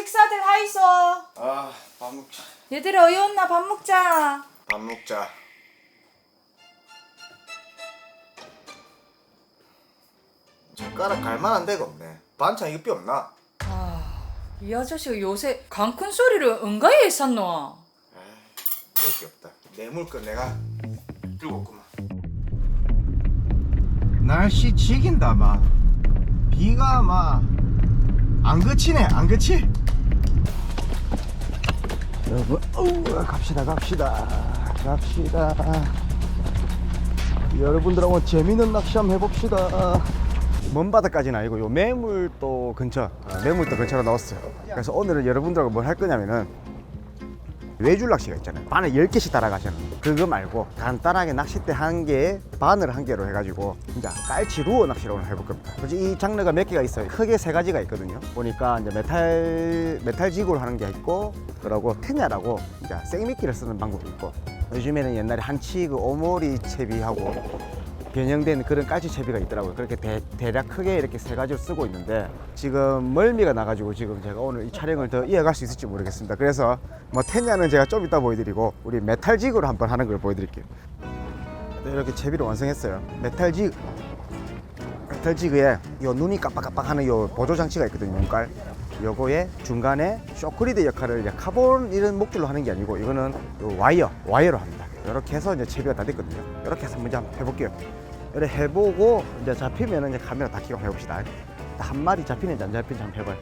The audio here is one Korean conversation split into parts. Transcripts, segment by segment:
식사들 하이소. 아, 밥 먹자. 얘들아 어이 온나 밥 먹자. 밥 먹자. 젓가락 갈만한 데가 없네. 반찬 이거 뼈 없나? 아, 이 아저씨가 요새 강큰 소리를 은가히 했었노. 이럴 게 없다. 내 물건 내가 들고 없구만. 날씨 지긴다 마. 비가 막안 그치네, 안 그치? 여러분, 어우, 갑시다, 갑시다, 갑시다. 여러분들하고 재밌는 낚시 한번 해봅시다. 먼 바다까지는 아니고 요 매물도 근처, 아, 매물도 근처로 나왔어요. 그래서 오늘은 여러분들하고 뭘 할 거냐면은 외줄 낚시가 있잖아요. 바늘 10개씩 따라가시는 거. 그거 말고 간단하게 낚싯대 한 개에 바늘 한 개로 해가지고 진짜 깔치 루어 낚시를 오늘 해볼 겁니다. 솔직히 이 장르가 몇 개가 있어요. 크게 세 가지가 있거든요. 보니까 이제 메탈 메탈 지구로 하는 게 있고 그러고 테냐라고 이제 생미끼를 쓰는 방법이 있고 요즘에는 옛날에 한치 그 오모리 채비하고 변형된 그런 깔치 채비가 있더라고요. 그렇게 대, 대략 크게 이렇게 세 가지를 쓰고 있는데 지금 멀미가 나가지고 지금 제가 오늘 이 촬영을 더 이어갈 수 있을지 모르겠습니다. 그래서 뭐 텐냐는 제가 좀 이따 보여드리고 우리 메탈 지그로 한번 하는 걸 보여드릴게요. 네, 이렇게 채비를 완성했어요. 메탈 지그 메탈 지그에 요 눈이 깜빡깜빡하는 요 보조 장치가 있거든요. 눈깔. 요거에 중간에 쇼크리드 역할을 이제 카본 이런 목줄로 하는 게 아니고 이거는 요 와이어 와이어로 합니다. 이렇게 해서 이제 채비가 다 됐거든요. 이렇게 해서 먼저 한번 해볼게요. 이렇게 해보고 이제 잡히면은 이제 카메라 다 켜고 해봅시다. 한 마리 잡히는지 안 잡히는지 한번 해봐요.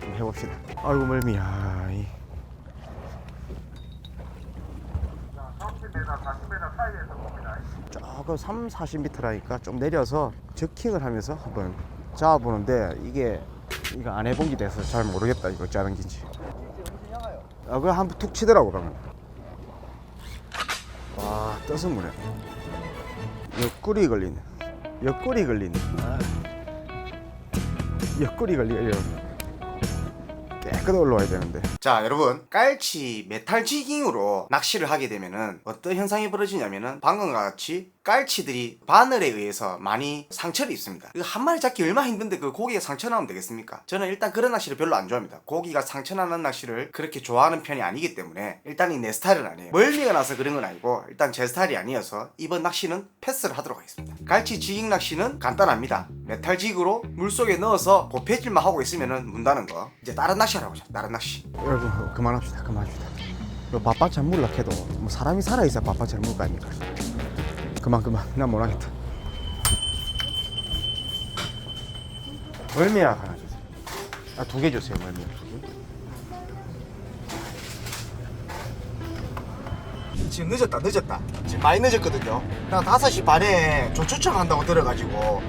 한번 해봅시다. 아이고 멀미야. 이. 조금 3, 40m라니까 좀 내려서 저킹을 하면서 한번 잡아보는데 이게 이거 안 해본 게 돼서 잘 모르겠다 이거 짜는 긴지 아 그거 한번 툭 치더라고 그러면 와 떠서 무네 옆구리 걸리네. 옆구리 걸리네. 아. 옆구리 걸리네 깨끗 올라와야 되는데. 자 여러분. 깔치 메탈 지깅으로 낚시를 하게 되면은 어떤 현상이 벌어지냐면은 방금과 같이 깔치들이 바늘에 의해서 많이 상처를 입습니다. 이거 한 마리 잡기 얼마나 힘든데 그 고기가 상처 나면 되겠습니까? 저는 일단 그런 낚시를 별로 안 좋아합니다. 고기가 상처 나는 낚시를 그렇게 좋아하는 편이 아니기 때문에 일단 이 내 스타일은 아니에요. 멀미가 나서 그런 건 아니고 일단 제 스타일이 아니어서 이번 낚시는 패스를 하도록 하겠습니다. 갈치 지깅 낚시는 간단합니다. 메탈 지그로 물속에 넣어서 보패질만 하고 있으면은 문다는 거. 이제 다른 낚시 하라고 하죠 다른 낚시. 여러분 그만합시다. 그만합시다. 밥반찬 물라 해도 뭐 사람이 살아있어야 밥반찬 물거 아닙니까 그만 그만. 난 못하겠다. 멀미약 하나 주세요 아 두 개 주세요 두개. 지금 늦었다 늦었다. 지금 많이 늦었거든요. 나 5시 반에 조초청 한다고 들어가지고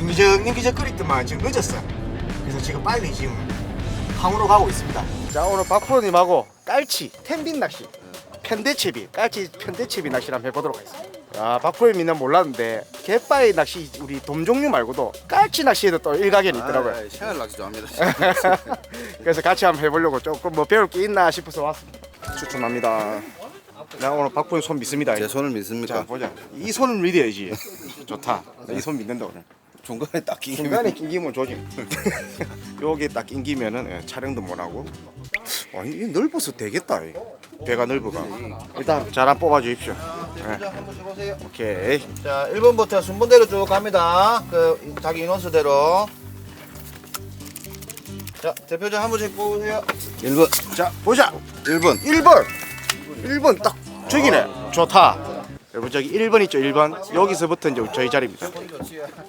임기적 임기적 끓이더만 지금 늦었어 그래서 지금 빨리 지금 항으로 가고 있습니다. 자 오늘 박프로님하고 깔치 텐빈 낚시. 편대채비 깔치 편대채비 낚시를 한번 해보도록 하겠습니다 아 박프로님은 몰랐는데 갯바위 낚시 우리 돔 종류 말고도 깔치 낚시에도 또 일가견이 있더라고요. 아, 생활 낚시 좋아합니다. 그래서 같이 한번 해보려고 조금 뭐 배울 게 있나 싶어서 왔습니다. 추천합니다. 나 오늘 박프로님 손 믿습니다. 제 손을 자 믿습니까? 보자. 이 손을 믿어야지. 좋다. 이 손 믿는다 오늘 중간에 딱 끼면 중간에 낑기면 조지 여기 딱 낑기면은 예, 촬영도 못 하고 와 이게 넓어서 되겠다 이. 배가 넓어가 일단 잘 한 뽑아 주십시오 예, 한번 해보세요. 오케이 자, 1번부터 순번대로 쭉 갑니다. 그 자기 인원수대로. 자, 대표자 한 번씩 뽑으세요. 1번. 자 보자 1번. 1번 1번 딱 저기네 좋다 여러분 저기 1번 있죠 1번? 여기서부터 이제 저희 자리입니다.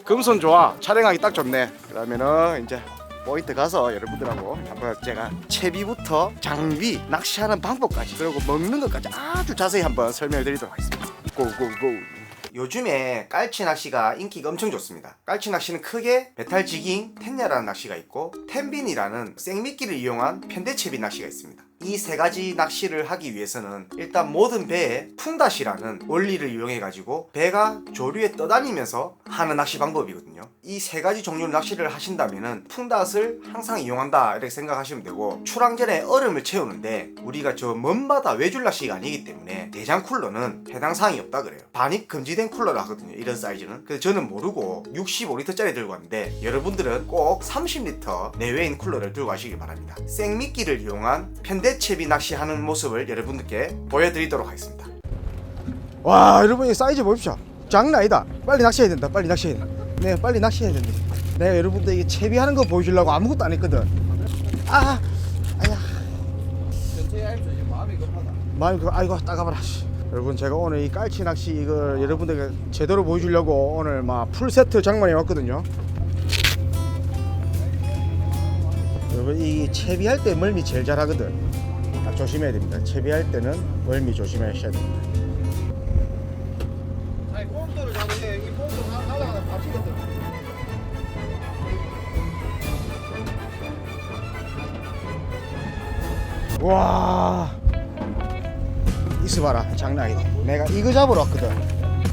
금손 좋아. 촬영하기 딱 좋네. 그러면은 이제 포인트 가서 여러분들하고 한번 제가 채비부터 장비 낚시하는 방법까지 그리고 먹는 것까지 아주 자세히 한번 설명을 드리도록 하겠습니다. 고고고. 요즘에 깔치 낚시가 인기가 엄청 좋습니다. 깔치 낚시는 크게 메탈 지깅 텐야라는 낚시가 있고 텐빈이라는 생미끼를 이용한 편대채비 낚시가 있습니다 이 세 가지 낚시를 하기 위해서는 일단 모든 배에 풍닷이라는 원리를 이용해 가지고 배가 조류에 떠다니면서 하는 낚시 방법이거든요. 이 세 가지 종류의 낚시를 하신다면은 풍닷을 항상 이용한다 이렇게 생각하시면 되고 출항 전에 얼음을 채우는데 우리가 저 먼바다 외줄 낚시가 아니기 때문에 대장 쿨러는 해당 사항이 없다 그래요. 반입 금지된 쿨러를 하거든요. 이런 사이즈는. 그래서 저는 모르고 65리터짜리 들고 왔는데 여러분들은 꼭 30리터 내외인 쿨러를 들고 가시기 바랍니다. 생미끼를 이용한 편대 채비 낚시하는 모습을 여러분들께 보여드리도록 하겠습니다. 와 여러분 이 사이즈 보십시오. 장난 아니다. 빨리 낚시해야 된다. 빨리 낚시해야 된다. 네 빨리 낚시해야 된다. 내가 여러분들에게 채비하는 거 보여주려고 아무것도 안 했거든. 아 아야 알면서 지금 마음이 그 아이고 따가워라 씨. 여러분 제가 오늘 이 깔치 낚시 이걸 여러분들에게 제대로 보여주려고 오늘 막 풀세트 장만해 왔거든요 여러분 이 채비할 때 멀미 제일 잘하거든 딱 조심해야 됩니다. 채비할 때는 멀미 조심하셔야 됩니다. 아니 꽁도를 잡으세요. 이 꽁도 하다가 다치거든. 와. 있어봐라 장난 아니다. 내가 이거 잡으러 왔거든.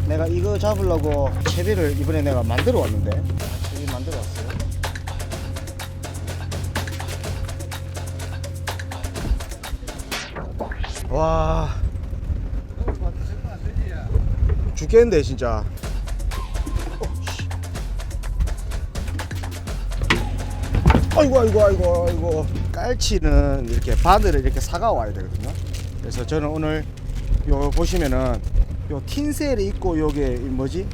내가 이거 잡으려고 채비를 이번에 내가 만들어 왔는데 와. 죽겠는데 진짜. 어, 씨. 아이고 아이고 아이고 아이고. 깔치는 이렇게 바늘을 이렇게 사가 와야 되거든요. 그래서 저는 오늘 요 보시면은 요 틴셀이 있고 요게 이 뭐지?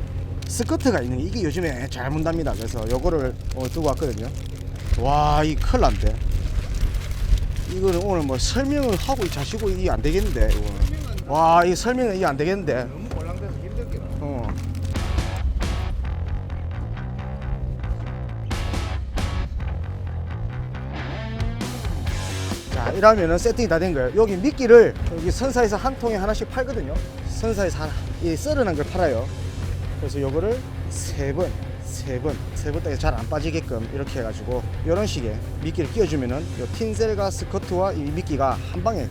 스커트가 있는 게 이게 요즘에 잘 문답니다. 그래서 요거를 어, 두고 왔거든요. 와 이 큰일 난데 이거는 오늘 뭐 설명을 하고 자시고 이게 안 되겠는데 이거는 와 이 설명은 이게 안 되겠는데 너무 몰랑돼서 힘들기라. 어. 자, 이러면은 세팅이 다 된 거예요. 여기 미끼를 여기 선사에서 한 통에 하나씩 팔거든요. 선사에서 하나, 이 썰어난 걸 팔아요. 그래서 요거를 세 번, 세 번, 세번 따게 잘안 빠지게끔 이렇게 해가지고 이런 식의 미끼를 끼워주면은 요 틴셀과 스커트와 이 미끼가 한 방에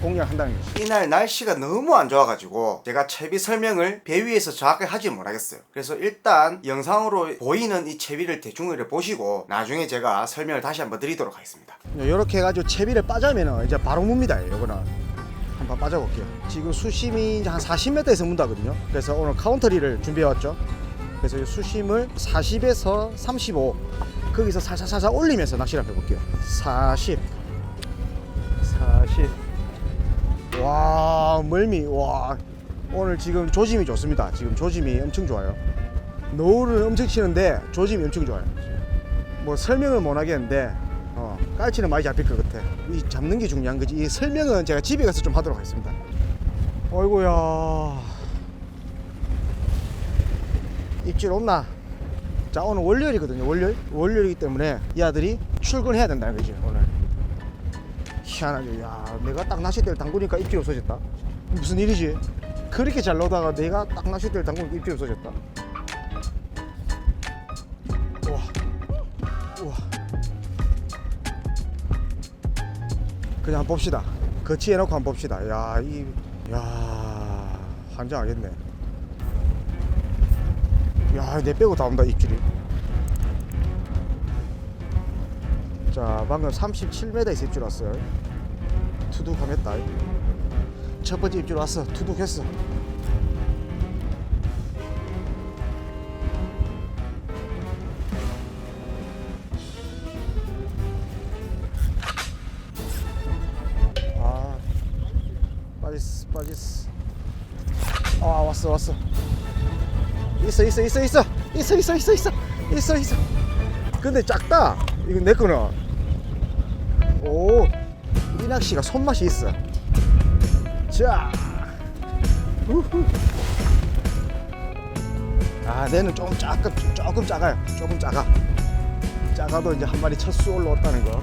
공략한다는 거죠. 이날 날씨가 너무 안 좋아가지고 제가 채비 설명을 배 위에서 정확하게 하지 못하겠어요. 그래서 일단 영상으로 보이는 이 채비를 대충 이렇게 보시고 나중에 제가 설명을 다시 한번 드리도록 하겠습니다. 이렇게 해가지고 채비를 빠자면은 이제 바로 뭅니다. 이거는 한번 빠져볼게요. 지금 수심이 한 40m에서 문다거든요. 그래서 오늘 카운터리를 준비해왔죠. 그래서 이 수심을 40에서 35 거기서 살살살살 올리면서 낚시를 한번 해볼게요. 40 40 와 멀미. 와. 오늘 지금 조짐이 좋습니다. 지금 조짐이 엄청 좋아요. 노을은 엄청 치는데 조짐이 엄청 좋아요. 뭐 설명을 못 하겠는데 어, 깔치는 많이 잡힐 것 같아. 이 잡는 게 중요한 거지. 이 설명은 제가 집에 가서 좀 하도록 하겠습니다. 어이구야 입질 없나? 자 오늘 월요일이거든요 월요일? 월요일이기 때문에 이 아들이 출근해야 된다는 거지 오늘. 희한하게 야 내가 딱 낚싯대를 담그니까 입질이 없어졌다. 무슨 일이지? 그렇게 잘 나오다가 내가 딱 낚싯대를 담그니까 입질이 없어졌다. 우와. 우와. 그냥 봅시다. 거치해놓고 한번 봅시다. 야이야 환장하겠네 야 내 빼고 다 온다 입질이. 자 방금 37m에서 입질 왔어요. 투둑하겠다. 첫 번째 입질 왔어. 투둑했어. 아 빠졌어 빠졌어 아 왔어 왔어 있어 있어 있어 있어. 있어 있어 있어 있어. 있어 있어. 근데 작다. 이거 내 거는. 오이 낚시가 손맛이 있어. 자. 우후. 아 내는 조금 조금 조금 작아요. 조금 작아. 작아도 이제 한 마리 첫수 올라왔다는 거.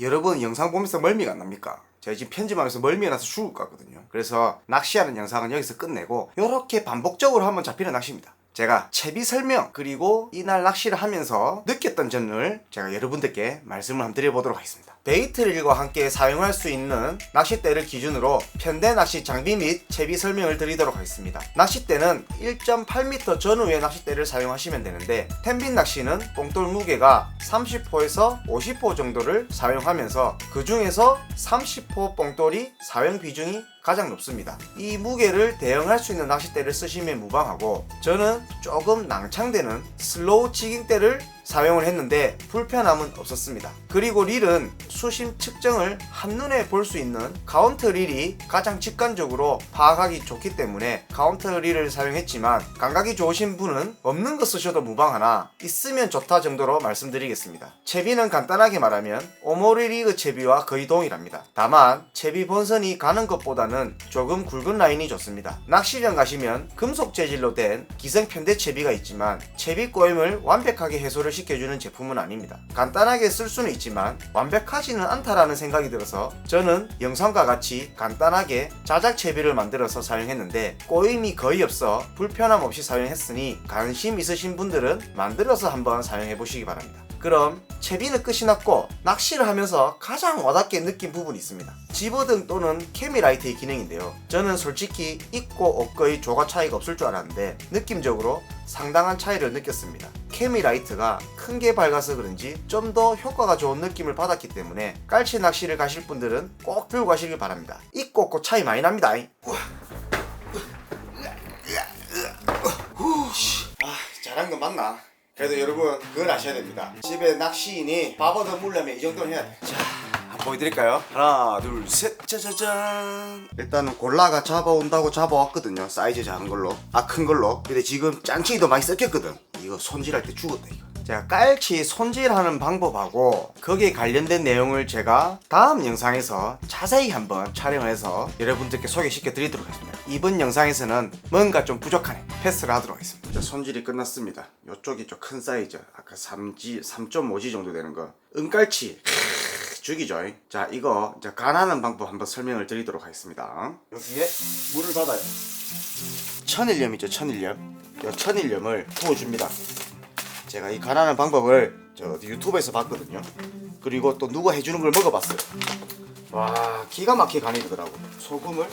여러분 영상 보면서 멀미가 안 납니까? 제가 지금 편집하면서 멀미가 나서 죽을 것 같거든요. 그래서 낚시하는 영상은 여기서 끝내고 이렇게 반복적으로 한번 잡히는 낚시입니다 제가 채비 설명 그리고 이날 낚시를 하면서 느꼈던 점을 제가 여러분들께 말씀을 한번 드려보도록 하겠습니다 베이트릴과 함께 사용할 수 있는 낚싯대를 기준으로 편대 낚시 장비 및 채비 설명을 드리도록 하겠습니다. 낚싯대는 1.8m 전후의 낚싯대를 사용하시면 되는데 텐빈 낚시는 뽕돌 무게가 30호에서 50호 정도를 사용하면서 그 중에서 30호 뽕돌이 사용 비중이 가장 높습니다. 이 무게를 대응할 수 있는 낚싯대를 쓰시면 무방하고 저는 조금 낭창되는 슬로우 지깅대를 사용을 했는데 불편함은 없었습니다. 그리고 릴은 수심 측정을 한눈에 볼 수 있는 카운트 릴이 가장 직관적으로 파악하기 좋기 때문에 카운트 릴을 사용했지만 감각이 좋으신 분은 없는 거 쓰셔도 무방하나 있으면 좋다 정도로 말씀드리겠습니다. 채비는 간단하게 말하면 오모리 리그 채비와 거의 동일합니다. 다만 채비 본선이 가는 것보다는 조금 굵은 라인이 좋습니다. 낚시장 가시면 금속 재질로 된 기성 편대 채비가 있지만 채비 꼬임을 완벽하게 해소를 시켜주는 제품은 아닙니다. 간단하게 쓸 수는 있지만 완벽하지는 않다라는 생각이 들어서 저는 영상과 같이 간단하게 자작 채비를 만들어서 사용했는데 꼬임이 거의 없어 불편함 없이 사용했으니 관심 있으신 분들은 만들어서 한번 사용해 보시기 바랍니다. 그럼 채비는 끝이 났고 낚시를 하면서 가장 와닿게 느낀 부분이 있습니다. 집어등 또는 케미라이트의 기능인데요. 저는 솔직히 있고 없고의 조가 차이가 없을 줄 알았는데 느낌적으로 상당한 차이를 느꼈습니다. 케미 라이트가 큰 게 밝아서 그런지 좀 더 효과가 좋은 느낌을 받았기 때문에 깔치 낚시를 가실 분들은 꼭 들고 가시길 바랍니다. 있고 없고 차이 많이 납니다. 아, 잘한 거 맞나? 그래도 여러분 그걸 아셔야 됩니다. 집에 낚시인이 밥 얻어 물려면 이 정도는 해야 돼. 보여드릴까요? 하나, 둘, 셋, 짜자잔. 일단은 골라가 잡아온다고 잡아왔거든요. 사이즈 작은 걸로, 아 큰 걸로. 근데 지금 짠치기도 많이 섞였거든. 이거 손질할 때 죽었다 이거. 제가 깔치 손질하는 방법하고 거기에 관련된 내용을 제가 다음 영상에서 자세히 한번 촬영해서 여러분들께 소개시켜 드리도록 하겠습니다. 이번 영상에서는 뭔가 좀 부족하네. 패스를 하도록 하겠습니다. 자, 손질이 끝났습니다. 이쪽이 좀 큰 사이즈. 아까 3G, 3.5G 정도 되는 거. 은깔치. 죽이죠. 자, 이거 이제 간하는 방법 한번 설명을 드리도록 하겠습니다. 여기에 물을 받아요. 천일염 있죠, 천일염. 이 천일염을 부어줍니다. 제가 이 간하는 방법을 저 유튜브에서 봤거든요. 그리고 또 누가 해주는 걸 먹어봤어요. 와 기가 막히게 간이 되더라고. 소금을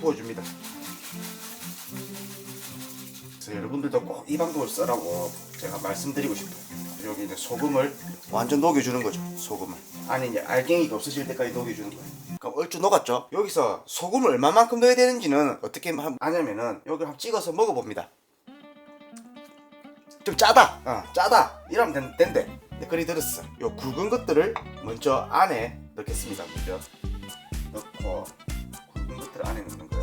부어줍니다. 그래서 여러분들도 꼭 이 방법을 쓰라고 제가 말씀드리고 싶어요. 여기 이제 소금을 완전 녹여주는 거죠. 소금을. 아니 이제 알갱이가 없으실 때까지 녹여주는 거예요. 그럼 얼추 녹았죠? 여기서 소금을 얼마만큼 넣어야 되는지는 어떻게 하- 하냐면은 여기 한번 찍어서 먹어봅니다. 좀 짜다. 어, 짜다. 이러면 된. 네, 그리 들었어. 요 굵은 것들을 먼저 안에 넣겠습니다. 먼저 넣고 굵은 것들을 안에 넣는 거예요.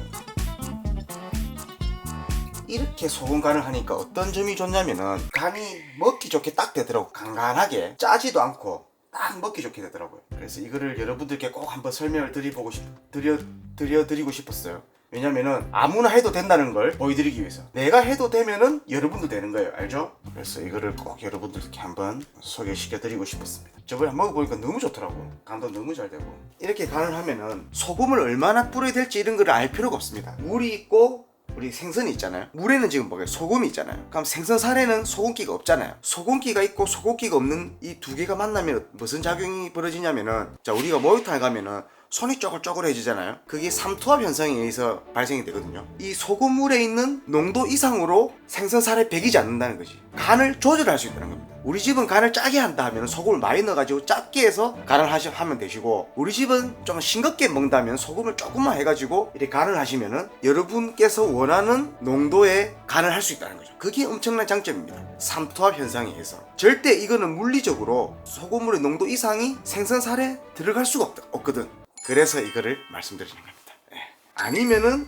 이렇게 소금 간을 하니까 어떤 점이 좋냐면은 간이 먹기 좋게 딱 되더라고. 간간하게 짜지도 않고 딱 먹기 좋게 되더라고요. 그래서 이거를 여러분들께 꼭 한번 설명을 드리고 싶 드려 드려 드리고 싶었어요. 왜냐면은 아무나 해도 된다는 걸 보여드리기 위해서 내가 해도 되면은 여러분도 되는 거예요 알죠? 그래서 이거를 꼭 여러분들께 한번 소개시켜 드리고 싶었습니다 저번에 먹어보니까 너무 좋더라고 간도 너무 잘 되고 이렇게 간을 하면은 소금을 얼마나 뿌려야 될지 이런 걸 알 필요가 없습니다 물이 있고 우리 생선이 있잖아요. 물에는 지금 뭐게 소금이 있잖아요. 그럼 생선 살에는 소금기가 없잖아요. 소금기가 있고 소금기가 없는 이 두 개가 만나면 무슨 작용이 벌어지냐면은 자 우리가 목욕탕에 가면은 손이 쪼글쪼글해지잖아요. 그게 삼투압 현상에 의해서 발생이 되거든요. 이 소금물에 있는 농도 이상으로 생선살에 배기지 않는다는 거지. 간을 조절할 수 있다는 겁니다. 우리 집은 간을 짜게 한다 하면 소금을 많이 넣어가지고 작게 해서 간을 하시, 하면 되시고 우리 집은 좀 싱겁게 먹다면 소금을 조금만 해가지고 이렇게 간을 하시면은 여러분께서 원하는 농도의 간을 할 수 있다는 거죠. 그게 엄청난 장점입니다. 삼투압 현상에 의해서 절대 이거는 물리적으로 소금물의 농도 이상이 생선살에 들어갈 수가 없, 없거든. 그래서 이거를 말씀드리는 겁니다. 예. 아니면은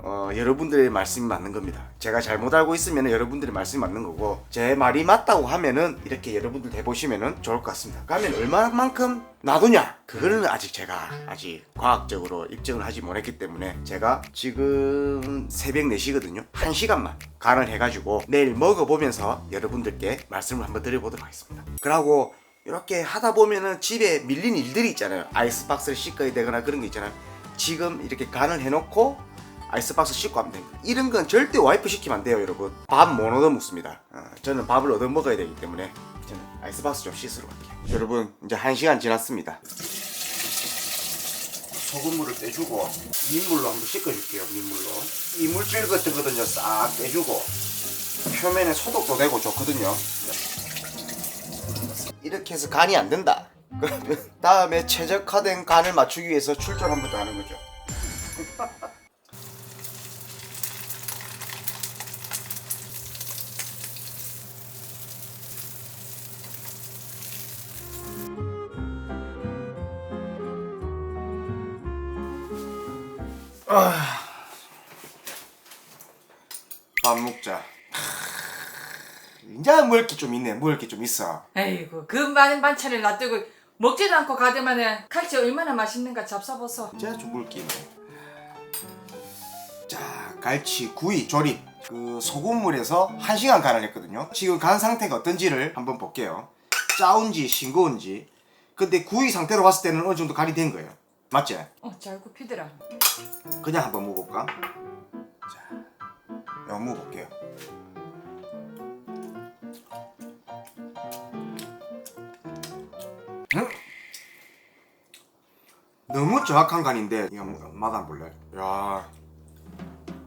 어, 여러분들의 말씀이 맞는 겁니다. 제가 잘못 알고 있으면 여러분들의 말씀이 맞는 거고 제 말이 맞다고 하면은 이렇게 여러분들 해보시면은 좋을 것 같습니다. 그러면 얼마만큼 놔두냐? 그거는 아직 제가 아직 과학적으로 입증을 하지 못했기 때문에 제가 지금 새벽 4시거든요. 1시간만 간을 해가지고 내일 먹어보면서 여러분들께 말씀을 한번 드려보도록 하겠습니다. 그러고 이렇게 하다 보면은 집에 밀린 일들이 있잖아요. 아이스박스를 씻어야 되거나 그런 게 있잖아요. 지금 이렇게 간을 해놓고 아이스박스 씻고 하면 됩니다. 이런 건 절대 와이프 시키면 안 돼요, 여러분. 밥 못 얻어 먹습니다. 어, 저는 밥을 얻어 먹어야 되기 때문에 저는 아이스박스 좀 씻으러 갈게요. 여러분 이제 한 시간 지났습니다. 소금물을 빼주고 민물로 한번 씻어줄게요. 민물로 이 물질 같은 거든요 싹 빼주고 표면에 소독도 되고 좋거든요. 이렇게 해서 간이 안 된다. 그러면 다음에 최적화된 간을 맞추기 위해서 출전 한번 더 하는 거죠. 이제 먹을 게 좀 있네. 먹을 게 좀 있어. 에이구 그 많은 반찬을 놔두고 먹지도 않고 가더만은 칼치 얼마나 맛있는가 잡숴보소 이제 좀 먹을 게 있네. 자, 갈치 구이 조림. 그 소금물에서 1시간 간을 했거든요. 지금 간 상태가 어떤지를 한번 볼게요. 짜운지 싱거운지. 근데 구이 상태로 봤을 때는 어느 정도 간이 된 거예요. 맞지? 어 잘 굽히더라 그냥 한번 먹어볼까? 자, 이거 먹어볼게요. 너무 정확한 간인데 이거 맛안 볼래? 야,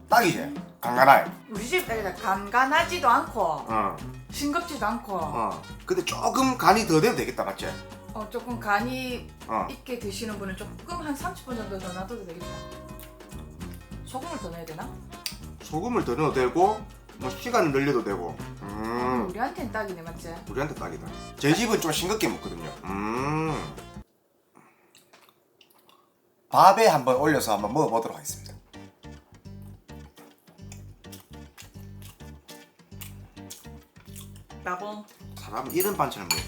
딱이지? 간간하게. 우리 집 딸이다 간간하지도 않고 어, 싱겁지도 않고 어. 근데 조금 간이 더 돼도 되겠다, 맞지? 어, 조금 간이 어. 있게 드시는 분은 조금 한 30분 정도 더 놔둬도 되겠다 소금을 더 넣어야 되나? 소금을 더 넣어도 되고, 뭐 시간을 늘려도 되고. 음. 우리한테는 딱이네 맞지? 우리한테 딱이다. 제 집은 좀 싱겁게 먹거든요. 음. 밥에 한번 올려서 한번 먹어보도록 하겠습니다. 나봉 사람은 이런 반찬을 먹어.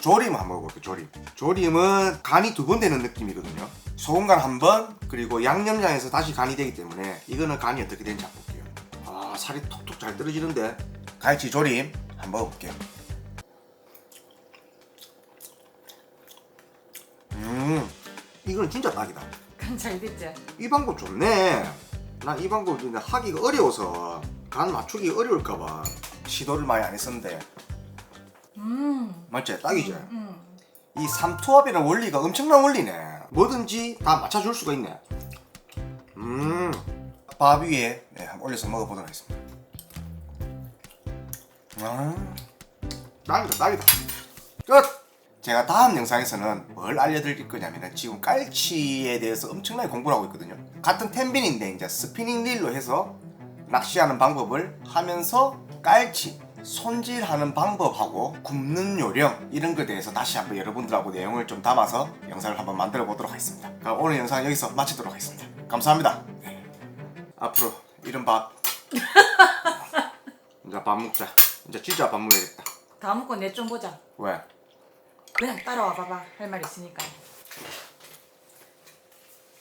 조림 한번 먹어볼게요. 조림. 조림은 간이 두 번 되는 느낌이거든요. 소금간 한 번, 그리고 양념장에서 다시 간이 되기 때문에 이거는 간이 어떻게 되는지 한번 볼게요. 아 살이 톡톡 잘 떨어지는데. 갈치 조림 한번 먹어볼게요. 음, 이거는 진짜 딱이다. 간잘 됐지? 이 방법 좋네. 난 이 방법 근데 하기가 어려워서 간 맞추기 어려울까봐 시도를 많이 안 했었는데 음, 맞지? 딱이지? 음. 이 삼투압이라는 원리가 엄청난 원리네. 뭐든지 다 맞춰줄 수가 있네. 음, 밥 위에 네, 한번 올려서 먹어보도록 하겠습니다. 아, 딱이다, 딱이다. 끝! 제가 다음 영상에서는 뭘 알려드릴 거냐면 지금 깔치에 대해서 엄청나게 공부를 하고 있거든요. 같은 텐빈인데 이제 스피닝 릴로 해서 낚시하는 방법을 하면서 깔치 손질하는 방법하고 굽는 요령 이런 것에 대해서 다시 한번 여러분들하고 내용을 좀 담아서 영상을 한번 만들어 보도록 하겠습니다. 그럼 오늘 영상 여기서 마치도록 하겠습니다. 감사합니다. 네. 앞으로 이런 밥 이제 밥 먹자. 이제 진짜 밥 먹어야겠다. 다 먹고 내 좀 보자 왜? 그냥 따라와 봐봐 할 말 있으니까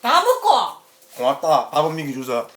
다 먹고 고맙다. 밥은 미기 주서.